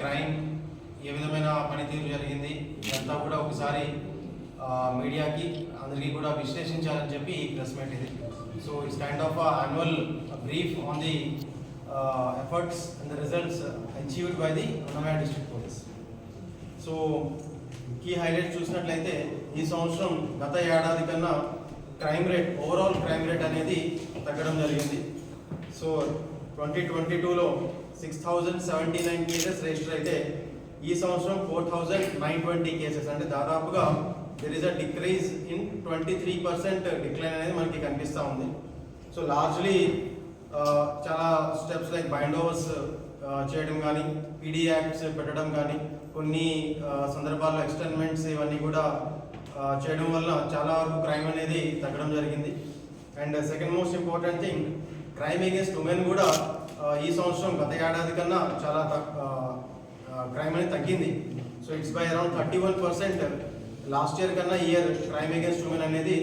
Crime ఏ విధమైన పనితీరు జరిగింది ఇదంతా కూడా ఒకసారి మీడియాకి అందరికీ కూడా విశ్లేషించాలని చెప్పి ఈ ప్రెస్ మీట్ ఇది. So it's kind of annual brief on the efforts and the results achieved by the Annamayya district police so key highlight చూసినట్లయితే ఈ సంవత్సరం గత ఏడాది కన్నా crime rate overall crime rate అనేది తగ్గడం జరిగింది. సో ట్వంటీ ట్వంటీ టూలో six thousand seventy nine cases registered అయితే ఈ సంవత్సరం four thousand nine twenty cases. అంటే దాదాపుగా there is a decrease in twenty three percent decline అనేది మనకి కనిపిస్తూ ఉంది. సో లార్జ్లీ చాలా స్టెప్స్ లైక్ బైండ్ ఓవర్స్ చేయడం కానీ పీడీ యాక్ట్స్ పెట్టడం కానీ కొన్ని సందర్భాల్లో ఎక్స్టెన్మెంట్స్ ఇవన్నీ కూడా చేయడం వల్ల చాలా వరకు క్రైమ్ అనేది తగ్గడం జరిగింది. And second most important thing crime against women కూడా ఈ సంవత్సరం గత ఏడాది కన్నా చాలా క్రైమ్ అనేది తగ్గింది. So it's by around thirty one percent last year కన్నా ఇయర్ క్రైమ్ అగేన్స్ట్ ఉమెన్ అనేది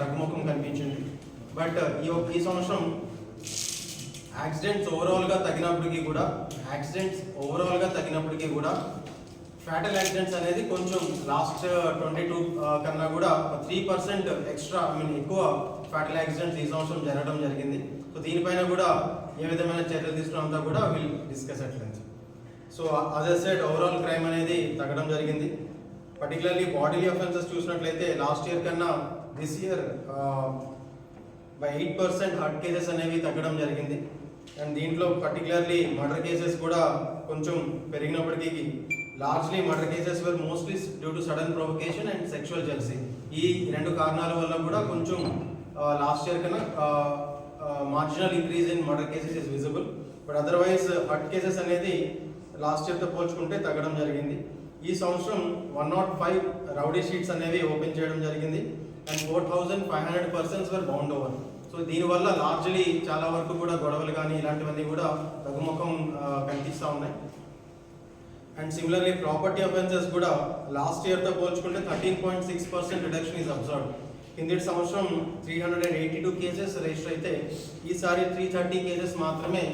తగ్గుముఖం కనిపించింది. బట్ ఈ ఈ సంవత్సరం యాక్సిడెంట్స్ ఓవరాల్గా తగ్గినప్పటికీ కూడా యాక్సిడెంట్స్ ఓవరాల్గా తగ్గినప్పటికీ కూడా ఫ్యాటల్ యాక్సిడెంట్స్ అనేది కొంచెం లాస్ట్ ట్వంటీ టూ కన్నా కూడా three percent extra I mean ఎక్కువ ఫ్యాటల్ యాక్సిడెంట్స్ ఈ సంవత్సరం జరగడం జరిగింది. సో దీనిపైన కూడా ఏ విధమైన చర్యలు తీసుకున్నంతా కూడా విల్ డిస్కస్ అట్లేదు సో అదే సైడ్ ఓవరాల్ క్రైమ్ అనేది తగ్గడం జరిగింది. పర్టికులర్లీ బాడీ అఫెన్సెస్ చూసినట్లయితే లాస్ట్ ఇయర్ కన్నా this year by eight percent hurt cases అనేవి తగ్గడం జరిగింది. అండ్ దీంట్లో పర్టికులర్లీ మర్డర్ కేసెస్ కూడా కొంచెం పెరిగినప్పటికీ largely murder cases were mostly due to sudden provocation and sexual jealousy ఈ రెండు కారణాల వల్ల కూడా కొంచెం లాస్ట్ ఇయర్ కన్నా marginal increase in murder cases is visible but otherwise hurt cases అనేది లాస్ట్ ఇయర్తో పోల్చుకుంటే తగ్గడం జరిగింది. ఈ సంవత్సరం one not five rowdy sheets అనేవి ఓపెన్ చేయడం జరిగింది. And four thousand five hundred persons were bound over so దీనివల్ల లార్జ్లీ చాలా వరకు కూడా గొడవలు కానీ ఇలాంటివన్నీ కూడా తగ్గుముఖం కనిపిస్తూ ఉన్నాయి. అండ్ సిమిలర్లీ ప్రాపర్టీ అఫెన్సెస్ కూడా లాస్ట్ ఇయర్తో పోల్చుకుంటే thirteen point six percent reduction is observe కిందటి సంవత్సరం three hundred and eighty two cases register అయితే ఈసారి త్రీ థర్టీ కేసెస్ మాత్రమే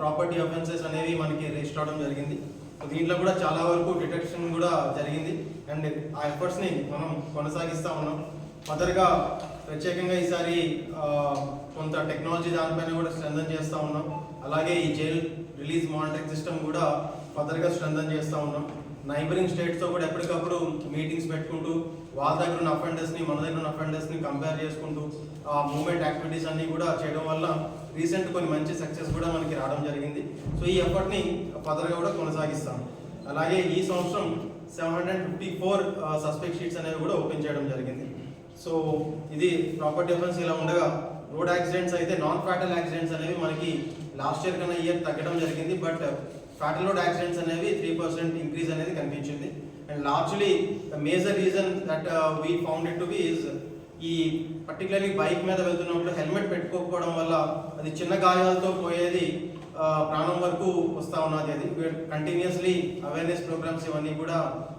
ప్రాపర్టీ అఫెన్సెస్ అనేవి మనకి రిజిస్టర్ అవడం జరిగింది. దీంట్లో కూడా చాలా వరకు డిటెక్షన్ కూడా జరిగింది. అండ్ ఆ ఎఫర్ట్స్ని మనం కొనసాగిస్తూ ఉన్నాం. మదర్గా ప్రత్యేకంగా ఈసారి కొంత టెక్నాలజీ దానిపైన కూడా స్ట్రెంథన్ చేస్తూ ఉన్నాం. అలాగే ఈ జైల్ రిలీజ్ మానిటరింగ్ సిస్టమ్ కూడా ఫర్దర్గా స్ట్రెంథన్ చేస్తూ ఉన్నాం. నైబరింగ్ స్టేట్స్తో కూడా ఎప్పటికప్పుడు మీటింగ్స్ పెట్టుకుంటూ వాళ్ళ దగ్గర ఉన్న అఫెండర్స్ని మన దగ్గర ఉన్న అఫెండర్స్ని కంపేర్ చేసుకుంటూ ఆ మూమెంట్ యాక్టివిటీస్ అన్నీ కూడా చేయడం వల్ల రీసెంట్ కొన్ని మంచి సక్సెస్ కూడా మనకి రావడం జరిగింది. సో ఈ ఎఫర్ట్ని ఫర్దర్గా కూడా కొనసాగిస్తాం. అలాగే ఈ సంవత్సరం seven hundred fifty four suspect sheets అనేవి కూడా ఓపెన్ చేయడం జరిగింది. సో ఇది ప్రాపర్ డిఫరెన్స్ ఇలా ఉండగా రోడ్ యాక్సిడెంట్స్ అయితే నాన్ ఫ్యాటల్ యాక్సిడెంట్స్ అనేవి మనకి లాస్ట్ ఇయర్ కన్నా ఇయర్ తగ్గడం జరిగింది. బట్ ఫ్యాటల్ రోడ్ యాక్సిడెంట్స్ అనేవి త్రీ పర్సెంట్ ఇంక్రీజ్ అనేది కనిపించింది. And largely major reason that we found it to be is ఈ పర్టికులర్లీ బైక్ మీద వెళ్తున్నప్పుడు హెల్మెట్ పెట్టుకోకపోవడం వల్ల అది చిన్న గాయాలతో పోయేది uh, ప్రాణం వరకు వస్తూ ఉన్నది అది. కంటిన్యూస్లీ అవేర్నెస్ ప్రోగ్రామ్స్ ఇవన్నీ కూడా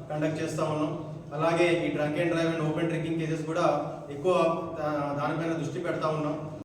కండక్ట్ చేస్తూ ఉన్నాం. అలాగే ఈ drunk and drive and open drinking cases కూడా ఎక్కువ దానిపైన దృష్టి పెడతా ఉన్నాం.